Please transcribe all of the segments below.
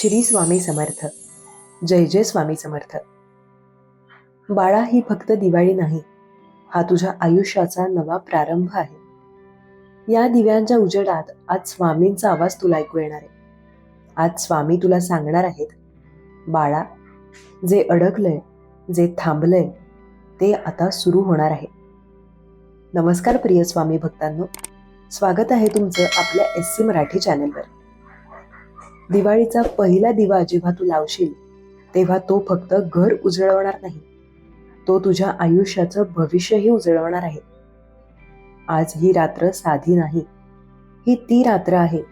श्री स्वामी समर्थ. जय जय स्वामी समर्थ. बाळा ही फक्त दिवाळी नाही हा तुझ्या आयुष्याचा नवा प्रारंभ आहे. या दिव्यांच्या उजेडात आज स्वामींचा आवाज तुला ऐकू येणार आहे. आज स्वामी तुला सांगणार आहेत बाळा जे अडकलंय जे थांबलंय ते आता सुरू होणार आहे. नमस्कार प्रिय स्वामी भक्तांनो. स्वागत आहे तुमचं आपल्या एस सी मराठी चॅनलवर. दिवाळीचा पहिला दिवा जेव्हा तू लावशील तेव्हा तो फक्त घर उजळवणार नाही. तो तुझ्या आयुष्याचं भविष्यही उजळवणार आहे. आज ही रात्र साधी नाही. ही ती रात्र आहे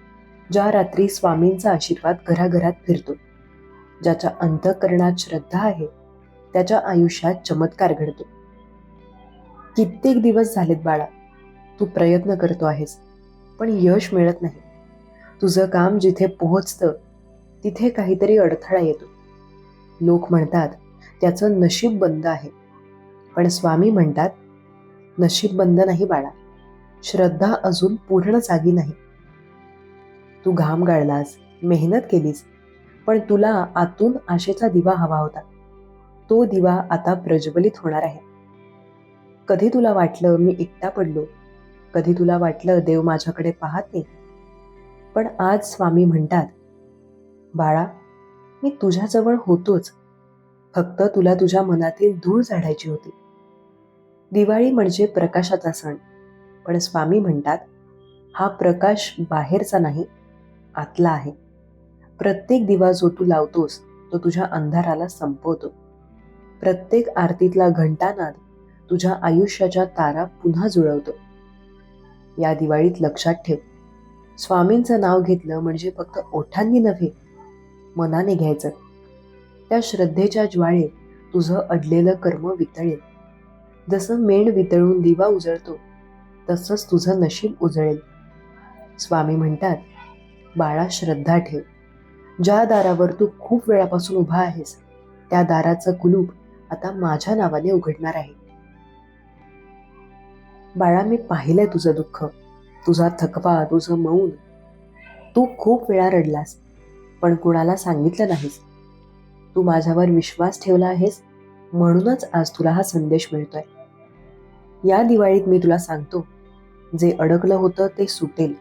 ज्या रात्री स्वामींचा आशीर्वाद घराघरात फिरतो. ज्याच्या अंतकरणात श्रद्धा आहे त्याच्या आयुष्यात चमत्कार घडतो. कित्येक दिवस झालेत बाळा तू प्रयत्न करतो आहेस पण यश मिळत नाही. तुझं काम जिथे पोहोचतं तिथे काहीतरी अडथळा येतो. लोक म्हणतात त्याचं नशीब बंद आहे. पण स्वामी म्हणतात नशीब बंद नाही बाळा. श्रद्धा अजून पूर्ण जागी नाही. तू घाम गाळलास मेहनत केलीस पण तुला आतून आशेचा दिवा हवा होता. तो दिवा आता प्रज्वलित होणार आहे. कधी तुला वाटलं मी एकटा पडलो? कधी तुला वाटलं देव माझ्याकडे पाहत नाही? पण आज स्वामी म्हणतात बाळा मी तुझ्याजवळ होतोच. फक्त तुला तुझ्या मनातील धूळ झाडायची होती. दिवाळी म्हणजे प्रकाशाचा सण. पण स्वामी म्हणतात हा प्रकाश बाहेरचा नाही आतला आहे. प्रत्येक दिवा जो तू लावतोस तो तुझ्या अंधाराला संपवतो. प्रत्येक आरतीतला घंटानाद तुझ्या आयुष्याच्या तारा पुन्हा जुळवतो. या दिवाळीत लक्षात ठेव. स्वामींचं नाव घेतलं म्हणजे फक्त ओठांनी नव्हे मनाने घ्यायचं. त्या श्रद्धेच्या ज्वाळेत तुझं अडलेलं कर्म वितळेल. जसं मेण वितळून दिवा उजळतो तसंच तुझं नशीब उजळेल. स्वामी म्हणतात बाळा श्रद्धा ठेव. ज्या दारावर तू खूप वेळापासून उभा आहेस त्या दाराचं कुलूप आता माझ्या नावाने उघडणार आहे. बाळा मी पाहिलंय तुझं दुःख. तुझा थकवा तुझं मौन. तू खूप वेळा रडलास पण कुणाला सांगितलं नाहीस. तू माझ्यावर विश्वास ठेवला आहेस म्हणूनच आज तुला हा संदेश मिळतोय. या दिवाळीत मी तुला सांगतो जे अडकलं होतं ते सुटेल.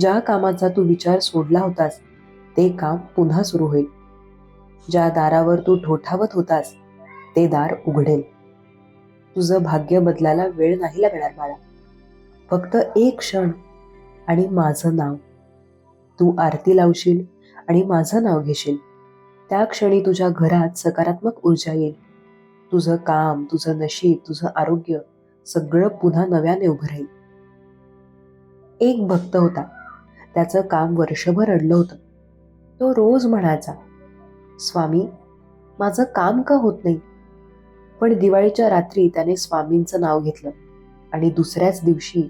ज्या कामाचा तू विचार सोडला होतास ते काम पुन्हा सुरू होईल. ज्या दारावर तू ठोठावत होतास ते दार उघडेल. तुझं भाग्य बदलायला वेळ नाही लागणार बाळा. फक्त एक क्षण आणि माझं नाव. तू आरती लावशील आणि माझं नाव घेशील. त्या क्षणी तुझ्या घरात सकारात्मक ऊर्जा येईल. तुझं काम तुझं नशीब तुझं आरोग्य सगळं पुन्हा नव्याने उभं राहील. एक भक्त होता. त्याचं काम वर्षभर अडलं होतं. तो रोज म्हणायचा स्वामी माझं काम का होत नाही? पण दिवाळीच्या रात्री त्याने स्वामींचं नाव घेतलं आणि दुसऱ्याच दिवशी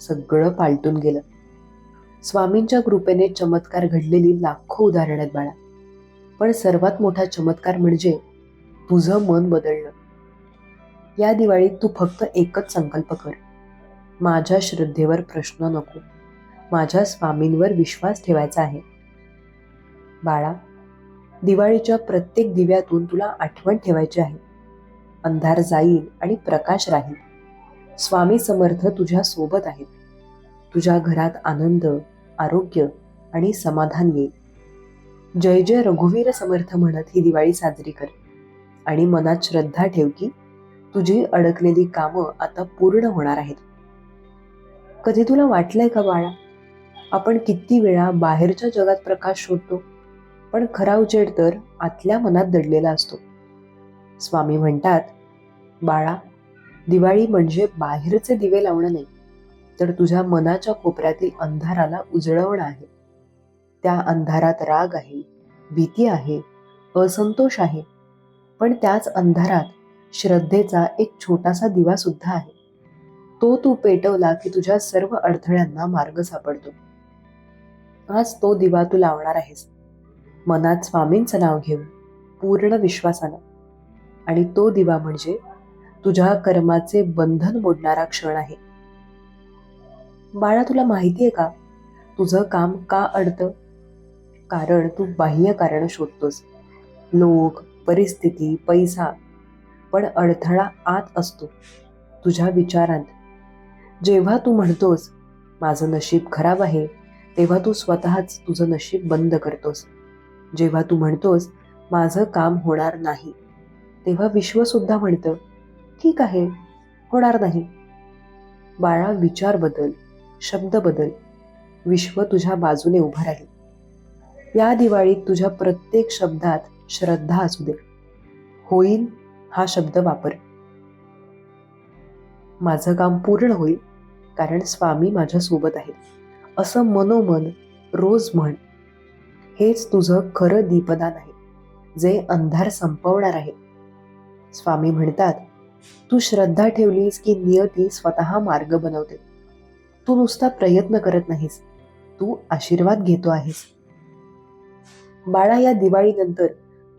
सगळं पालटून गेलं. स्वामींच्या कृपेने चमत्कार घडलेली लाखो उदाहरण आहेत बाळा. पण सर्वात मोठा चमत्कार म्हणजे तुझं मन बदलणं. या दिवाळीत तू फक्त एकच संकल्प कर. माझ्या श्रद्धेवर प्रश्न नको. माझ्या स्वामींवर विश्वास ठेवायचा आहे. बाळा दिवाळीच्या प्रत्येक दिव्यातून तुला आठवण ठेवायची आहे. अंधार जाईल आणि प्रकाश राहील. स्वामी समर्थ तुझ्या सोबत आहेत. तुझ्या घरात आनंद आरोग्य आणि समाधान येईल. जय जय रघुवीर समर्थ म्हणत ही दिवाळी साजरी कर. आणि मनात श्रद्धा ठेव की तुझी अडकलेली कामं आता पूर्ण होणार आहेत. कधी तुला वाटलंय का बाळा आपण किती वेळा बाहेरच्या जगात प्रकाश शोधतो पण खरा उजेड तर आतल्या मनात दडलेला असतो. स्वामी म्हणतात बाळा दिवाळी म्हणजे बाहेरचे दिवे लावणं नाही तर तुझ्या मनाच्या कोपऱ्यातील अंधाराला उजळवणं आहे. त्या अंधारात राग आहे भीती आहे असंतोष आहे पण त्याच अंधारात श्रद्धेचा एक छोटासा दिवा सुद्धा आहे. तो तू पेटवला की तुझ्या सर्व अडथळ्यांना मार्ग सापडतो. आज तो दिवा तू लावणार आहेस. मनात स्वामींचं नाव घेऊन पूर्ण विश्वासानं. आणि तो दिवा म्हणजे तुझ्या कर्माचे बंधन मोडणारा क्षण आहे. बाळा तुला माहिती आहे का? तुझं काम का अडतं? कारण तू बाह्य कारण शोधतोस. लोक परिस्थिती पैसा पण अडथळा आत असतो. तुझ्या विचारांत. जेव्हा तू म्हणतोस माझं नशीब खराब आहे तेव्हा तू स्वतःच तुझं नशीब बंद करतोस. जेव्हा तू म्हणतोस माझं काम होणार नाही तेव्हा विश्वसुद्धा म्हणतं ठीक आहे होणार नाही. बाळा विचार बदल शब्द बदल. विश्व तुझ्या बाजूने उभं राहील. या दिवाळीत तुझ्या प्रत्येक शब्दात श्रद्धा असू दे. होईल हा शब्द वापर. माझं काम पूर्ण होईल कारण स्वामी माझ्या सोबत आहेत. असं मनोमन रोज म्हण. हेच तुझं खरं दीपदान आहे जे अंधार संपवणार आहे. स्वामी म्हणतात तू श्रद्धा ठेवलीस की नियती स्वतः मार्ग बनवते. तू नुसता प्रयत्न करत नाहीस. तू आशीर्वाद घेतो आहेस. बाळा या दिवाळीनंतर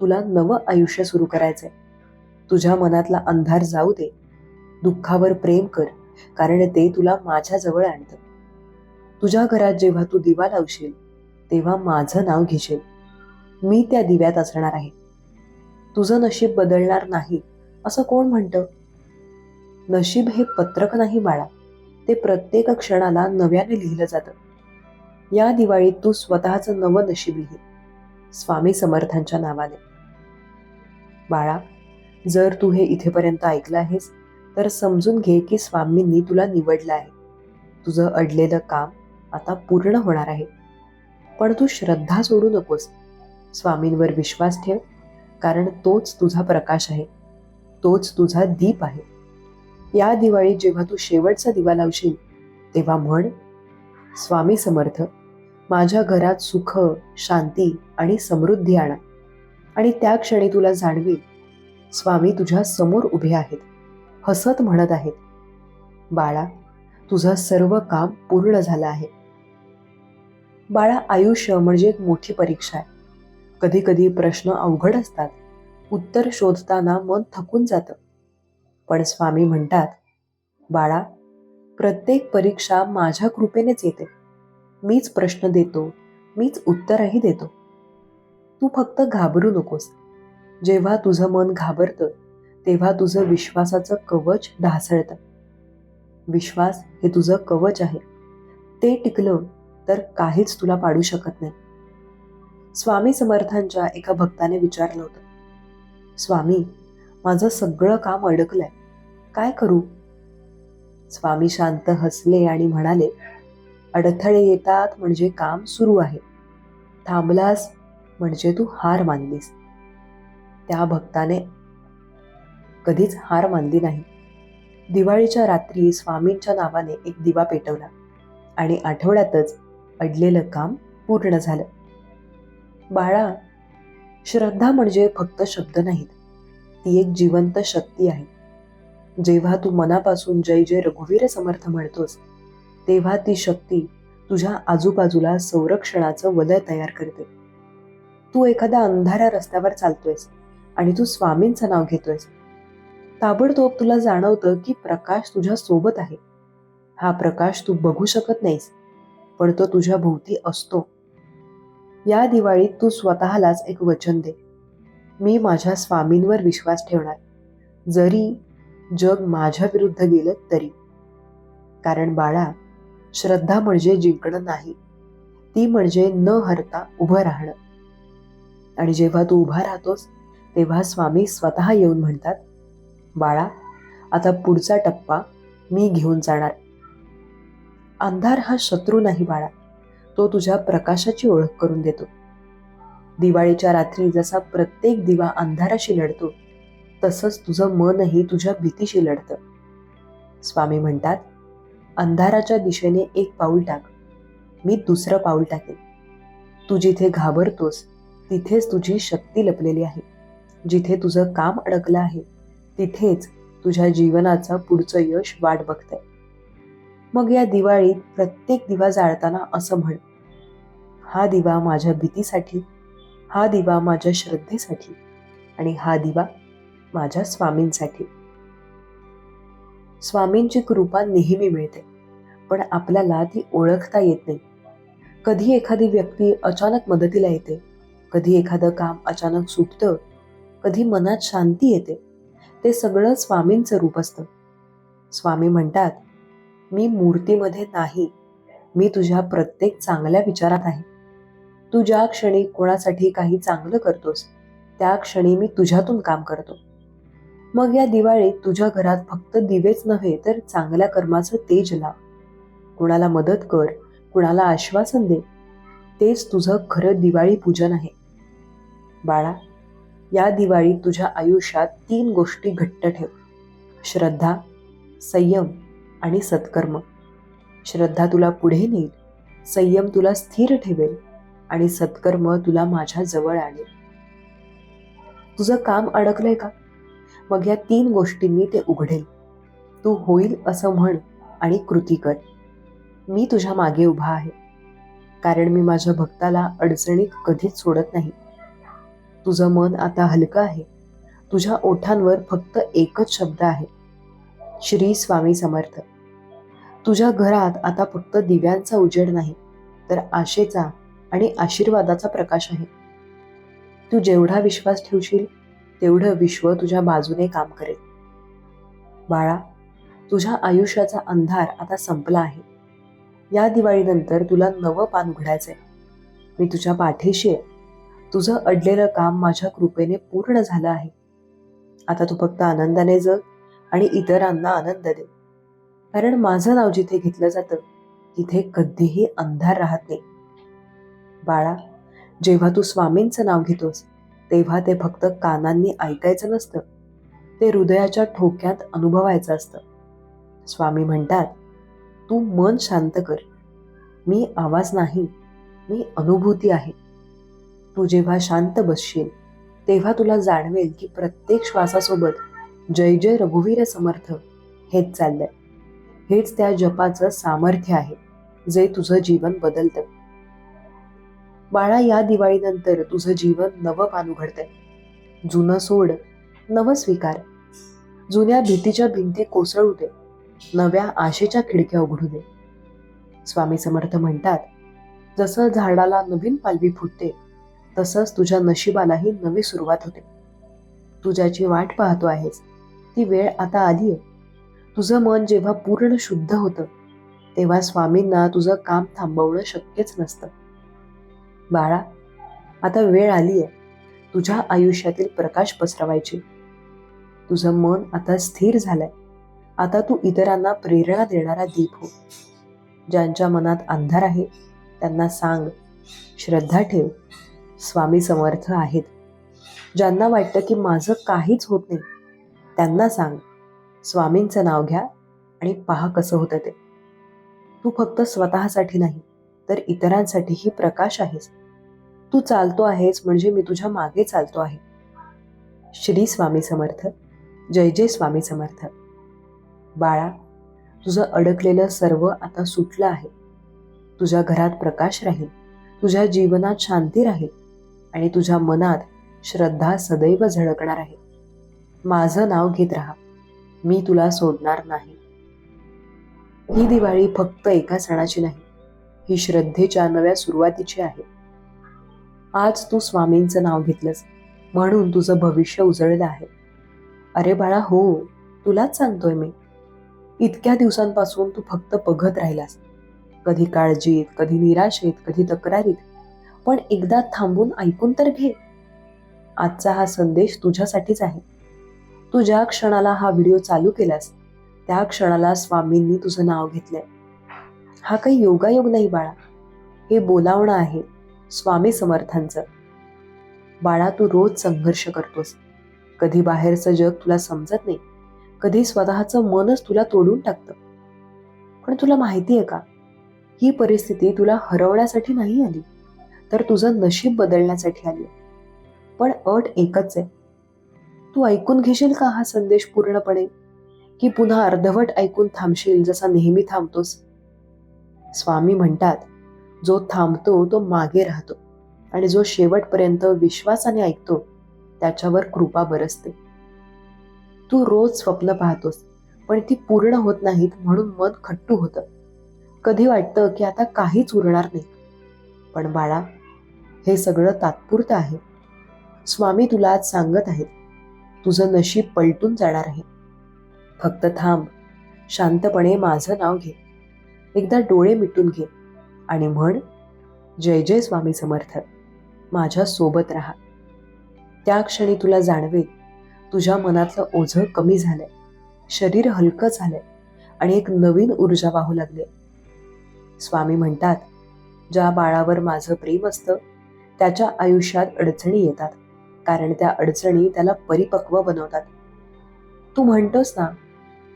तुला नवं आयुष्य सुरू करायचंय. तुझ्या मनातला अंधार जाऊ दे. दुःखावर प्रेम कर कारण ते तुला माझ्या जवळ आणतं. तुझ्या घरात जेव्हा तू दिवा लावशील तेव्हा माझं नाव घेशील. मी त्या दिव्यात असणार आहे. तुझं नशीब बदलणार नाही असं कोण म्हणतं? नशीब हे पत्रक नाही बाळा. ते प्रत्येक क्षणाला नव्याने लिहिलं जातं. या दिवाळीत तू स्वतःचं नवं नशीब लिही. स्वामी समर्थांच्या नावाने. बाळा जर तू हे इथेपर्यंत ऐकलं आहेस तर समजून घे की स्वामींनी तुला निवडलं आहे. तुझं अडलेलं काम आता पूर्ण होणार आहे. पण तू श्रद्धा सोडू नकोस. स्वामींवर विश्वास ठेव कारण तोच तुझा प्रकाश आहे. तोच तुझा दीप आहे. या दिवाळीत जेव्हा तू शेवटचा दिवा लावशील तेव्हा म्हण स्वामी समर्थ माझ्या घरात सुख शांती आणि समृद्धी आणा. आणि त्या क्षणी तुला जाणवेल स्वामी तुझ्या समोर उभे आहेत हसत म्हणत आहेत. बाळा तुझं सर्व काम पूर्ण झालं आहे. बाळा आयुष्य म्हणजे एक मोठी परीक्षा आहे. कधी कधी प्रश्न अवघड असतात. उत्तर शोधताना मन थकून जातं. पण स्वामी म्हणतात बाळा प्रत्येक परीक्षा माझ्या कृपेनेच येते. मीच प्रश्न देतो मीच उत्तरही देतो. तू फक्त घाबरू नकोस. जेव्हा तुझं मन घाबरतं तेव्हा तुझं विश्वासाचं कवच ढासळतं. विश्वास हे तुझं कवच आहे. ते टिकलं तर काहीच तुला पाडू शकत नाही. स्वामी समर्थांच्या एका भक्ताने विचारलं होतं स्वामी माझं सगळं काम अडकलंय. काय करू? स्वामी शांत हसले आणि म्हणाले अडथळे येतात म्हणजे काम सुरू आहे. थांबलास म्हणजे तू हार मानलीस. त्या भक्ताने कधीच हार मानली नाही. दिवाळीच्या रात्री स्वामींच्या नावाने एक दिवा पेटवला आणि आठवड्यातच अडलेलं काम पूर्ण झालं. बाळा श्रद्धा म्हणजे फक्त शब्द नाहीत. ती एक जिवंत शक्ती आहे. जेव्हा तू मनापासून जय जय रघुवीर समर्थ म्हणतोस तेव्हा ती शक्ती तुझ्या आजूबाजूला संरक्षणाचं वलय तयार करते. तू एखाद्या अंधाऱ्या रस्त्यावर चालतोयस आणि तू स्वामींचं नाव घेतोयस. ताबडतोब तुला जाणवतं की प्रकाश तुझ्या सोबत आहे. हा प्रकाश तू बघू शकत नाहीस पण तो तुझ्या भोवती असतो. या दिवाळीत तू स्वतःलाच एक वचन दे. मी माझ्या स्वामींवर विश्वास ठेवणार. जरी जग माझ्या विरुद्ध गेलं तरी. कारण बाळा श्रद्धा म्हणजे जिंकणं नाही. ती म्हणजे न हरता उभं राहणं. आणि जेव्हा तू उभा राहतोस तेव्हा स्वामी स्वतः येऊन म्हणतात बाळा आता पुढचा टप्पा मी घेऊन जाणार. अंधार हा शत्रू नाही बाळा. तो तुझ्या प्रकाशाची ओळख करून देतो. दिवाळीच्या रात्री जसा प्रत्येक दिवा अंधाराशी लढतो तसंच तुझं मनही तुझ्या भीतीशी लढतं. स्वामी म्हणतात अंधाराच्या दिशेने एक पाऊल टाक. मी दुसरं पाऊल टाकेन. तू जिथे घाबरतोस तिथेच तुझी शक्ती लपलेली आहे. जिथे तुझं काम अडकलं आहे तिथेच तुझ्या जीवनाचं पुढचं यश वाट बघतंय. मग या दिवाळीत प्रत्येक दिवा जाळताना असं म्हण. हा दिवा माझ्या भीतीसाठी हा दिवा माझ्या श्रद्धेसाठी आणि हा दिवा माझ्या स्वामींसाठी. स्वामींची कृपा नेहमी मिळते पण आपल्याला ती ओळखता येत नाही. कधी एखादी व्यक्ती अचानक मदतीला येते कधी एखादं काम अचानक सुटतं कधी मनात शांती येते ते सगळं स्वामींचं रूप असतं. स्वामी म्हणतात मी मूर्तीमध्ये नाही मी तुझ्या प्रत्येक चांगल्या विचारात आहे. तू ज्या क्षणी कोणासाठी काही चांगलं करतोस त्या क्षणी मी तुझ्यातून काम करतो. मग या दिवाळीत तुझ्या घरात फक्त दिवेच नव्हे तर चांगल्या कर्माचं तेज लाव. कुणाला मदत कर कुणाला आश्वासन दे. तेच तुझं खरं दिवाळी पूजन आहे. बाळा या दिवाळीत तुझ्या आयुष्यात तीन गोष्टी घट्ट ठेव. श्रद्धा संयम आणि सत्कर्म. श्रद्धा तुला पुढे नेईल संयम तुला स्थिर ठेवेल आणि सत्कर्म तुला माझ्या जवळ आणेल. तुझं काम अडकलंय का? मग या तीन गोष्टींनी ते उघडेल. तू होईल असं म्हण आणि कृती कर. मी तुझ्या मागे उभा आहे. कारण मी माझ्या भक्ताला अडचणीत कधीच सोडत नाही. तुझं मन आता हलकं आहे. तुझ्या ओठांवर फक्त एकच शब्द आहे. श्री स्वामी समर्थ. तुझ्या घरात आता फक्त दिव्यांचा उजेड नाही तर आशेचा आणि आशीर्वादाचा प्रकाश आहे. तू जेवढा विश्वास ठेवशील तेवढं विश्व तुझ्या बाजूने काम करेल. बाळा तुझ्या आयुष्याचा अंधार आता संपला आहे. या दिवाळीनंतर तुला नवं पान उघडायचंय. मी तुझ्या पाठीशी आहे. तुझं अडलेलं काम माझ्या कृपेने पूर्ण झालं आहे. आता तू फक्त आनंदाने जग आणि इतरांना आनंद दे. कारण माझं नाव जिथे घेतलं जातं तिथे कधीही अंधार राहत नाही. बाळा जेव्हा तू स्वामींचं नाव घेतोस तेव्हा ते फक्त कानांनी ऐकायचं नसतं. ते हृदयाच्या ठोक्यात अनुभवायचं असतं. स्वामी म्हणतात तू मन शांत कर. मी आवाज नाही मी अनुभूती आहे. तू जेव्हा शांत बसशील तेव्हा तुला जाणवेल की प्रत्येक श्वासासोबत जय जय रघुवीर समर्थ हेच चाललंय. हेच त्या जपाचं सामर्थ्य आहे जे तुझं जीवन बदलतं. बाळा या दिवाळीनंतर तुझं जीवन नवं पान उघडतंय जुनं सोड नवं स्वीकार. जुन्या भीतीच्या भिंती कोसळू दे. नव्या आशेच्या खिडक्या उघडू दे. स्वामी समर्थ म्हणतात जसं झाडाला नवीन पालवी फुटते तसंच तुझ्या नशिबालाही नवी सुरुवात होते. तुझ्याची वाट पाहतो आहेस ती वेळ आता आली आहे तुझं मन जेव्हा पूर्ण शुद्ध होतं तेव्हा स्वामींना तुझं काम थांबवणं शक्यच नसतं. बाळा आता वेळ आली आहे तुझ्या आयुष्यातील प्रकाश पसरवायची. तुझं मन आता स्थिर झालंय. आता तू इतरांना प्रेरणा देणारा दीप हो. ज्यांच्या मनात अंधार आहे त्यांना सांग श्रद्धा ठेव. स्वामी समर्थ आहेत. ज्यांना वाटतं की माझं काहीच होत नाही त्यांना सांग स्वामींचं नाव घ्या आणि पहा कसं होतं ते. तू फक्त स्वतःसाठी नाही तर इतरांसाठीही प्रकाश आहेस. तू चालतो आहेस म्हणजे मी तुझ्या मागे चालतो आहे. श्री स्वामी समर्थ जय जय स्वामी समर्थ. बाळा तुझं अडकलेलं सर्व आता सुटलं आहे. तुझ्या घरात प्रकाश राहील तुझ्या जीवनात शांती राहील आणि तुझ्या मनात श्रद्धा सदैव झळकणार आहे. माझं नाव घेत राहा मी तुला सोडणार नाही. ही दिवाळी फक्त एका सणाची नाही ही श्रद्धेच्या नव्या सुरुवातीची आहे. आज तू स्वामींचं नाव घेतलंस म्हणून तुझं भविष्य उजळलं आहे. अरे बाळा हो तुलाच सांगतोय मी. इतक्या दिवसांपासून तू फक्त बघत राहिलास. कधी काळजीत कधी निराशेत कधी तक्रारीत. पण एकदा थांबून ऐकून तर घे. आजचा हा संदेश तुझ्यासाठीच आहे. तू ज्या क्षणाला हा व्हिडिओ चालू केलास त्या क्षणाला स्वामींनी तुझं नाव घेतलंय. हा काही योगायोग नाही बाळा. हे बोलावणं आहे. स्वामी समर्थांचं. बाळा तू रोज संघर्ष करतोस. कधी बाहेरचं जग तुला समजत नाही. कधी स्वतःचं मनच तुला तोडून टाकतं. पण तुला माहिती आहे का? ही परिस्थिती तुला हरवण्यासाठी नाही आली. तर तुझं नशीब बदलण्यासाठी आली. पण अट एकच आहे. तू ऐकून घेशील का हा संदेश पूर्णपणे? की पुन्हा अर्धवट ऐकून थांबशील जसा नेहमी थांबतोस? स्वामी म्हणतात जो थांबतो तो मागे राहतो. आणि जो शेवटपर्यंत विश्वासाने ऐकतो त्याच्यावर कृपा बरसते. तू रोज स्वप्न पाहतोस पण ती पूर्ण होत नाहीत म्हणून मन खट्टू होतं. कधी वाटतं की आता काहीच उरणार नाही. पण बाळा हे सगळं तात्पुरतं आहे. स्वामी तुला आज सांगत आहेत तुझं नशीब पलटून जाणार आहे. फक्त थांब शांतपणे माझं नाव घे. एकदा डोळे मिटून घे. आणि म्हण जय जय स्वामी समर्थ. माझ्या सोबत राहा. त्या क्षणी तुला जाणवेल तुझ्या मनातलं ओझं कमी झालंय. शरीर हलकं झालंय आणि एक नवीन ऊर्जा वाहू लागले स्वामी म्हणतात ज्या बाळावर माझं प्रेम असतं त्याच्या आयुष्यात अडचणी येतात कारण त्या अडचणी त्याला परिपक्व बनवतात. तू म्हणतोस ना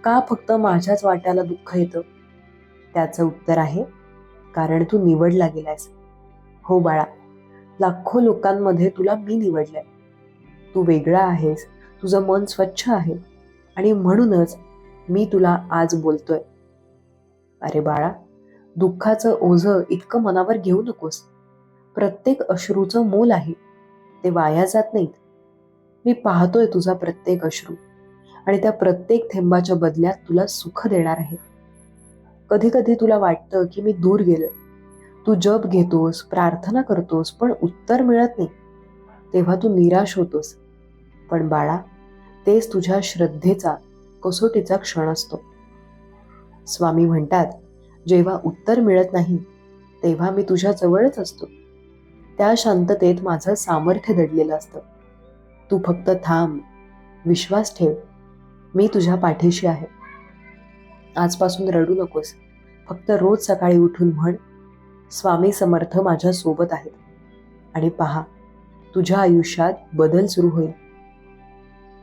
का फक्त माझ्याच वाट्याला दुःख येतं? त्याचं उत्तर आहे कारण तू निवडला गेलायस. हो बाळा लाखो लोकांमध्ये तुला मी निवडलंय. तू वेगळा आहेस तुझं मन स्वच्छ आहे आणि म्हणूनच मी तुला आज बोलतोय. अरे बाळा दुःखाचं ओझं इतकं मनावर घेऊ नकोस. प्रत्येक अश्रूचं मोल आहे ते वाया जात नाहीत. मी पाहतोय तुझा प्रत्येक अश्रू आणि त्या प्रत्येक थेंबाच्या बदल्यात तुला सुख देणार आहे. कधी कधी तुला वाटतं की मी दूर गेलो तू जप घेतोस प्रार्थना करतोस पण उत्तर मिळत नाही. तेव्हा तू निराश होतोस. पण बाळा तेच तुझ्या श्रद्धेचा कसोटीचा क्षण असतो. स्वामी म्हणतात जेव्हा उत्तर मिळत नाही तेव्हा मी तुझ्या जवळच असतो. त्या शांततेत माझं सामर्थ्य दडलेलं असतं. तू फक्त थांब विश्वास ठेव. मी तुझ्या पाठीशी आहे. आजपासून रडू नकोस. फक्त रोज सकाळी उठून म्हण स्वामी समर्थ माझ्या सोबत आहेत. आणि पहा तुझ्या आयुष्यात बदल सुरू होईल.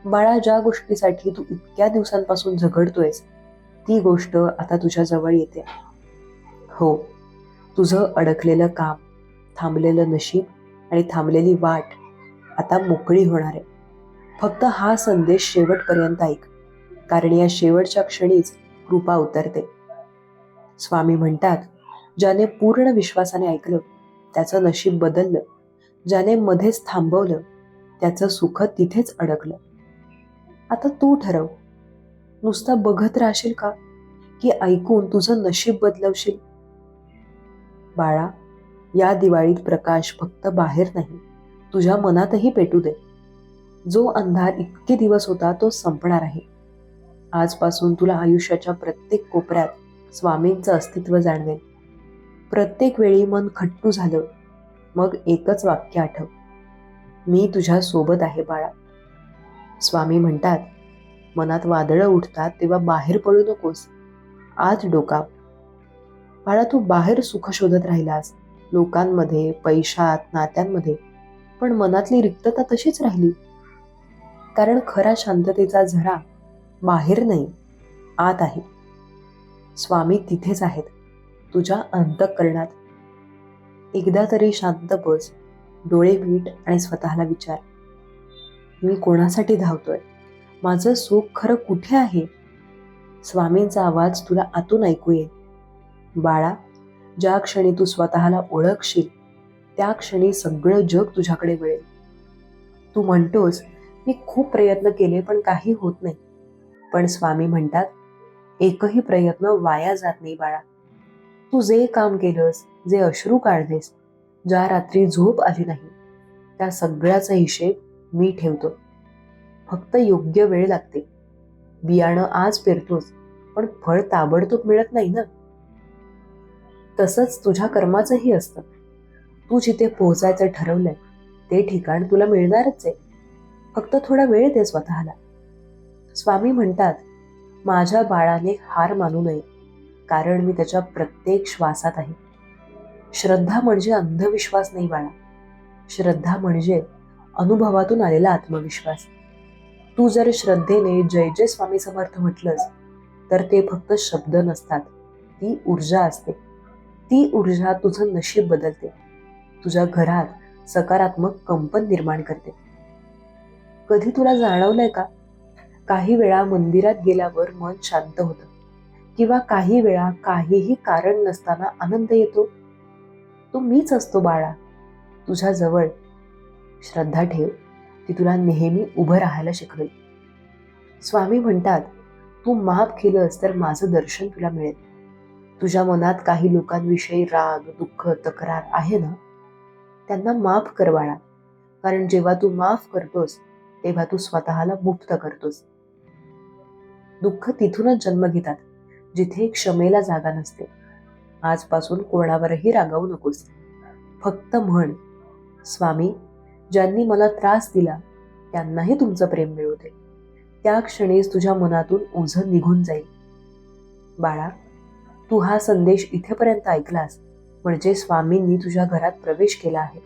बाळा ज्या गोष्टीसाठी तू इतक्या दिवसांपासून झगडतोयस ती गोष्ट आता तुझ्या जवळ येते. हो तुझं अडकलेलं काम थांबलेलं नशीब आणि थांबलेली वाट आता मोकळी होणार आहे. फक्त हा संदेश शेवटपर्यंत ऐक. कारण या शेवटच्या क्षणीच कृपा उतरते. स्वामी म्हणतात ज्याने पूर्ण विश्वासाने ऐकलं त्याचं नशीब बदललं. ज्याने मध्येच थांबवलं त्याचं सुख तिथेच अडकलं. आता तू ठरव. नुसतं बघत राहशील का? की ऐकून तुझं नशीब बदलवशील? बाळा या दिवाळीत प्रकाश फक्त बाहेर नाही तुझ्या मनातही पेटू दे. जो अंधार इतके दिवस होता तो संपणार आहे. आजपासून तुला आयुष्याच्या प्रत्येक कोपऱ्यात स्वामींचं अस्तित्व जाणवेल प्रत्येक वेळी मन खट्टू झालं मग एकच वाक्य आठव. मी तुझ्या सोबत आहे बाळा. स्वामी म्हणतात मनात वादळं उठतात तेव्हा बाहेर पडू नकोस आज डोकाव. बाळा तू बाहेर सुख शोधत राहिलास लोकांमध्ये पैशात नात्यांमध्ये पण मनातली रिक्तता तशीच राहिली. कारण खरा शांततेचा झरा बाहेर नाही आत आहे. स्वामी तिथेच आहेत तुझ्या अंतःकरणात. एकदा तरी शांत बस डोळे मीट आणि स्वतःला विचार. मी कोणासाठी धावतोय? माझं सुख खरं कुठे आहे? स्वामींचा आवाज तुला आतून ऐकू येईल. बाळा ज्या क्षणी तू स्वतःला ओळखशील त्या क्षणी सगळं जग तुझ्याकडे वळेल. तू म्हणतोस मी खूप प्रयत्न केले पण काही होत नाही. पण स्वामी म्हणतात एकही प्रयत्न वाया जात नाही बाळा. तू जे काम केलंस जे अश्रू काढलेस ज्या रात्री झोप आली नाही त्या सगळ्याचा हिशेब मी ठेवतो. फक्त योग्य वेळ लागते. बियाणं आज पेरतोस पण फळ ताबडतोब मिळत नाही ना? तसंच तुझ्या कर्माचंही असतं. तू जिथे पोहोचायचं ठरवलंय ते ठिकाण तुला मिळणारच आहे. फक्त थोडा वेळ दे स्वतःला. स्वामी म्हणतात माझ्या बाळाने हार मानू नये कारण मी त्याच्या प्रत्येक श्वासात आहे. श्रद्धा म्हणजे अंधविश्वास नाही बाळा. श्रद्धा म्हणजे अनुभवातून आलेला आत्मविश्वास. तू जर श्रद्धेने जय जय स्वामी समर्थ म्हटलंस तर ते फक्त शब्द नसतात ती ऊर्जा असते. ती ऊर्जा तुझं नशीब बदलते. तुझ्या घरात सकारात्मक कंपन निर्माण करते. कधी तुला जाणवलंय का काही वेळा मंदिरात गेल्यावर मन शांत होतं. किंवा काही वेळा काहीही कारण नसताना आनंद येतो. तो मीच असतो बाळा. तुझ्या जवळ श्रद्धा ठेव. ती तुला नेहमी उभं राहायला शिकवेल. स्वामी म्हणतात तू माफ केलंस तर माझं दर्शन तुला मिळेल. तुझ्या मनात काही लोकांविषयी राग दुःख तक्रार आहे ना? त्यांना माफ कर बाळा. कारण जेव्हा तू माफ करतोस तेव्हा तू स्वतःला मुक्त करतोस. दुःख तिथूनच जन्म घेतात जिथे क्षमेला जागा नसते. आजपासून कोणावरही रागावू नकोस. फक्त म्हण स्वामी ज्यांनी मला त्रास दिला त्यांनाही तुमचं प्रेम मिळवते. त्या क्षणीच तुझ्या मनातून ओझं निघून जाईल. बाळा तू हा संदेश इथेपर्यंत ऐकलास म्हणजे स्वामींनी तुझ्या घरात प्रवेश केला आहे.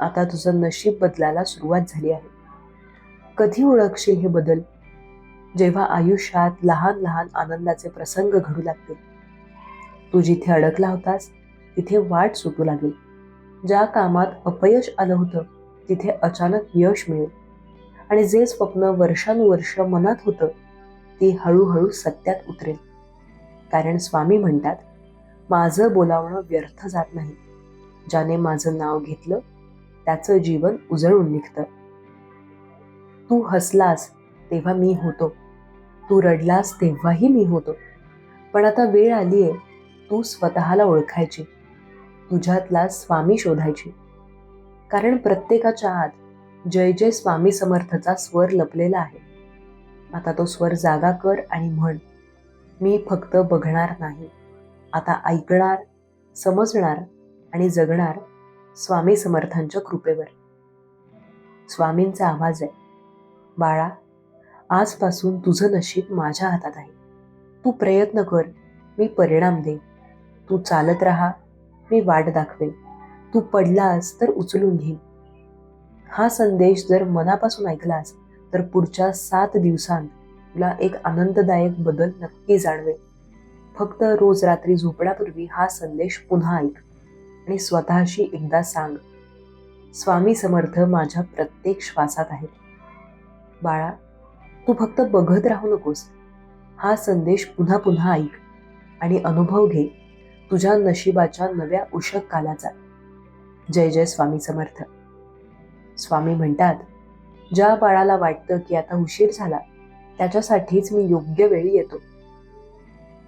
आता तुझं नशीब बदलायला सुरुवात झाली आहे. कधी ओळखशील हे बदल? जेव्हा आयुष्यात लहान लहान आनंदाचे प्रसंग घडू लागतील तू जिथे अडकला होतास तिथे वाट सुटू लागेल. ज्या कामात अपयश आलं होतं तिथे अचानक यश मिळेल. आणि जे स्वप्न वर्षानुवर्ष मनात होतं ते हळूहळू सत्यात उतरेल. कारण स्वामी म्हणतात माझं बोलावणं व्यर्थ जात नाही. ज्याने माझं नाव घेतलं त्याचं जीवन उजळून निघतं. तू हसलास तेव्हा मी होतो. तू रडलास तेव्हाही मी होतो. पण आता वेळ आली आहे तू स्वतःला ओळखायची. तुझ्यातला स्वामी शोधायची. कारण प्रत्येकाच्या आत जय जय स्वामी समर्थचा स्वर लपलेला आहे. आता तो स्वर जागा कर आणि म्हण. मी फक्त बघणार नाही. आता ऐकणार समजणार आणि जगणार स्वामी समर्थांच्या कृपेवर. स्वामींचा आवाज आहे. बाळा आजपासून तुझं नशीब माझ्या हातात आहे. तू प्रयत्न कर मी परिणाम देईन. तू चालत राहा मी वाट दाखवेन. तू पडलास तर उचलून घेईन. हा संदेश जर मनापासून ऐकलास तर पुढच्या सात दिवसांत तुला एक आनंददायक बदल नक्की जाणवेल. फक्त रोज रात्री झोपण्यापूर्वी हा संदेश पुन्हा ऐक आणि स्वतःशी एकदा सांग स्वामी समर्थ माझ्या प्रत्येक श्वासात आहेत. बाळा तू फक्त बघत राहू नकोस. हा संदेश पुन्हा पुन्हा ऐक आणि अनुभव घे तुझ्या नशिबाच्या नव्या उषक कालाचा. जय जय स्वामी समर्थ. स्वामी म्हणतात ज्या बाळाला वाटतं की आता उशीर झाला त्याच्यासाठीच मी योग्य वेळी येतो.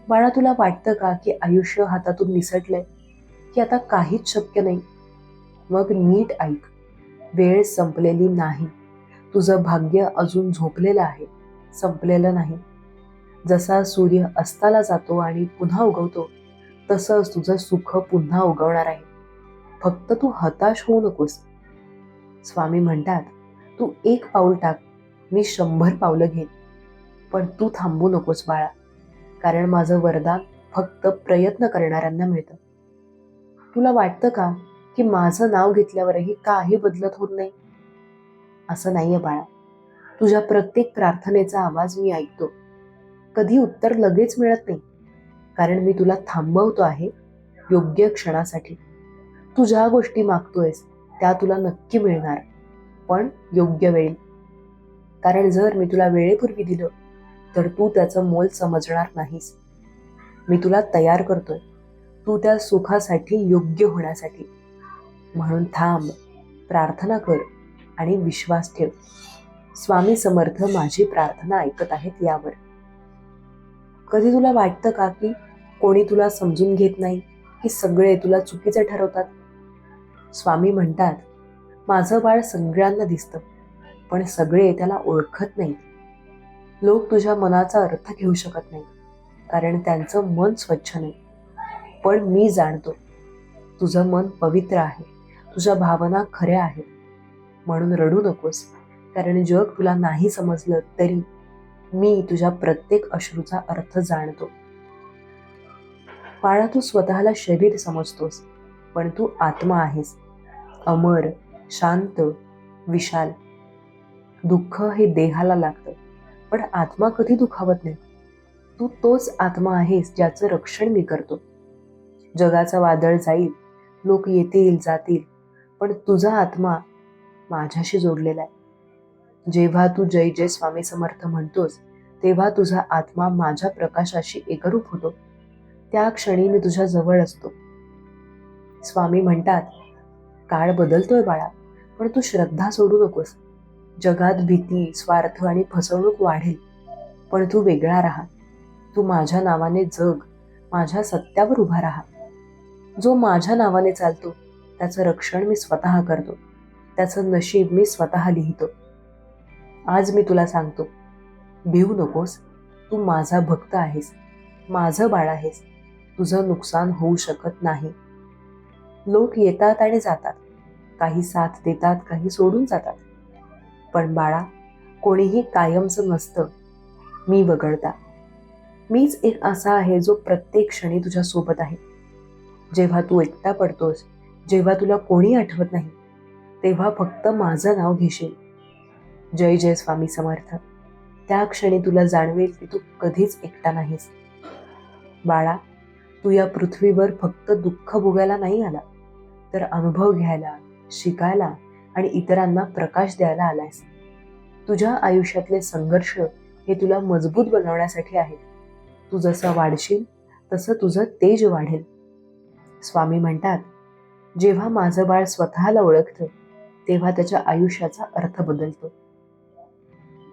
बाळा तुला वाटतं का की आयुष्य हातातून निसटलंय? की आता काहीच शक्य नाही? मग नीट ऐक. वेळ संपलेली नाही. तुझं भाग्य अजून झोपलेलं आहे संपलेलं नाही. जसा सूर्य अस्ताला जातो आणि पुन्हा उगवतो तसंच तुझं सुख पुन्हा उगवणार आहे. फक्त तू हताश होऊ नकोस. स्वामी म्हणतात तू एक पाऊल टाक मी शंभर पावलं घेईन. पण तू थांबू नकोस बाळा कारण माझं वरदान फक्त प्रयत्न करणाऱ्यांना मिळतं. तुला वाटतं का की माझं नाव घेतल्यावरही काही बदलत होत नाही? असं नाहीये बाळा. तुझ्या प्रत्येक प्रार्थनेचा आवाज मी ऐकतो. कधी उत्तर लगेच मिळत नाही. कारण मी तुला थांबवतो आहे योग्य क्षणासाठी. तू ज्या गोष्टी मागतोयस त्या तुला नक्की मिळणार पण योग्य वेळी. कारण जर मी तुला वेळेपूर्वी दिलं तर तू त्याचं मोल समजणार नाहीस. मी तुला तयार करतोय. तू त्या सुखासाठी योग्य होण्यासाठी. म्हणून थांब प्रार्थना कर. आणि विश्वास ठेव. स्वामी समर्थ माझी प्रार्थना ऐकत आहेत यावर. कधी तुला वाटतं का की कोणी तुला समजून घेत नाही? की सगळे तुला चुकीचे ठरवतात. स्वामी म्हणतात माझं बाळ सगळ्यांना दिसतं पण सगळे त्याला ओळखत नाही लोक तुझ्या मनाचा अर्थ घेऊ शकत नाही कारण त्यांचं मन स्वच्छ नाही. पण मी जाणतो तुझं मन पवित्र आहे तुझ्या भावना खऱ्या आहेत. म्हणून रडू नकोस. कारण जग तुला नाही समजलं तरी मी तुझ्या प्रत्येक अश्रूचा अर्थ जाणतो. बाळा तू स्वतःला शरीर समजतोस पण तू आत्मा आहेस. अमर शांत विशाल. दुःख हे देहाला लागतं पण आत्मा कधी दुखावत नाही. तू तोच आत्मा आहेस ज्याचं रक्षण मी करतो. जगाचा वादळ जाईल लोक येतील जातील पण तुझा आत्मा माझ्याशी जोडलेला आहे. जेव्हा तू जय जय स्वामी समर्थ म्हणतोस तेव्हा तुझा आत्मा माझ्या प्रकाशाशी एकरूप होतो. त्या क्षणी मी तुझ्या जवळ असतो. स्वामी म्हणतात काळ बदलतोय बाळा पण तू श्रद्धा सोडू नकोस. जगात भीती स्वार्थ आणि फसवणूक वाढेल पण तू वेगळा राहा. तू माझ्या नावाने जग माझ्या सत्यावर उभा राहा. जो माझ्या नावाने चालतो त्याचं रक्षण मी स्वतः करतो. त्याचं नशीब मी स्वतः लिहितो. आज मी तुला सांगतो भिवू नकोस तू माझा भक्त आहेस माझं बाळ आहेस तुझं नुकसान होऊ शकत नाही. लोक येतात आणि जातात काही साथ देतात काही सोडून जातात. पण बाळा कोणीही कायमचं नसतं मी वगळता. मीच एक असा आहे जो प्रत्येक क्षणी तुझ्या सोबत आहे. जेव्हा तू एकटा पडतोस जेव्हा तुला कोणी आठवत नाही तेव्हा फक्त माझं नाव घेशील. जय जय स्वामी समर्थ. त्या क्षणी तुला जाणवेल की तू कधीच एकटा नाहीस. बाळा तू या पृथ्वीवर फक्त दुःख भोगायला नाही आला तर अनुभव घ्यायला शिकायला आणि इतरांना प्रकाश द्यायला आलायस. तुझ्या आयुष्यातले संघर्ष हे तुला मजबूत बनवण्यासाठी आहेत. तू जसं वाढशील तसं तुझं तेज वाढेल. स्वामी म्हणतात जेव्हा माझं बाळ स्वतःला ओळखतं तेव्हा त्याच्या आयुष्याचा अर्थ बदलतो.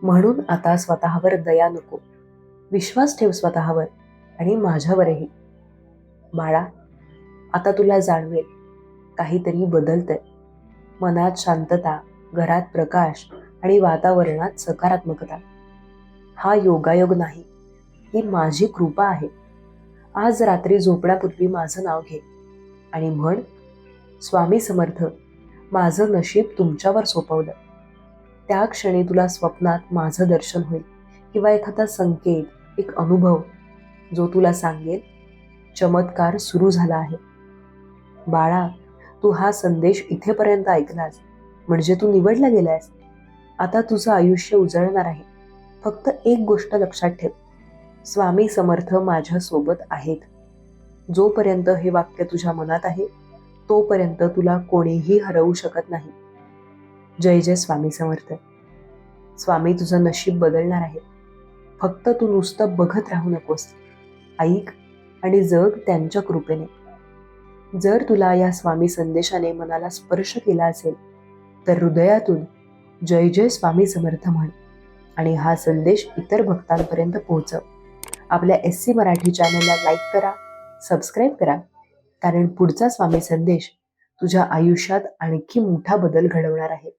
म्हणून आता स्वतःवर दया नको. विश्वास ठेव स्वतःवर आणि माझ्यावरही. बाळा आता तुला जाणवेल काहीतरी बदलतंय. मनात शांतता घरात प्रकाश आणि वातावरणात सकारात्मकता. हा योगायोग नाही ही माझी कृपा आहे. आज रात्री झोपण्यापूर्वी माझं नाव घे आणि म्हण स्वामी समर्थ माझं नशीब तुमच्यावर सोपवलं. त्या क्षणी तुला स्वप्नात माझं दर्शन होईल किंवा एखादा संकेत एक अनुभव जो तुला सांगेल चमत्कार सुरू झाला आहे. बाळा तू हा संदेश इथेपर्यंत ऐकलास म्हणजे तू निवडला गेलास आता तुझं आयुष्य उजळणार आहे. फक्त एक गोष्ट लक्षात ठेव. स्वामी समर्थ माझ्यासोबत आहेत. जोपर्यंत हे वाक्य तुझ्या मनात आहे तोपर्यंत तुला कोणीही हरवू शकत नाही. जय जय स्वामी समर्थ. स्वामी तुझं नशीब बदलणार आहे. फक्त तू नुसतं बघत राहू नकोस. ऐक आणि जग त्यांच्या कृपेने. जर तुला या स्वामी संदेशाने मनाला स्पर्श केला असेल तर हृदयातून जय जय स्वामी समर्थ म्हण आणि हा संदेश इतर भक्तांपर्यंत पोहोचव. आपल्या एस सी मराठी चॅनलला लाईक करा सबस्क्राईब करा कारण पुढचा स्वामी संदेश तुझ्या आयुष्यात आणखी मोठा बदल घडवणार आहे.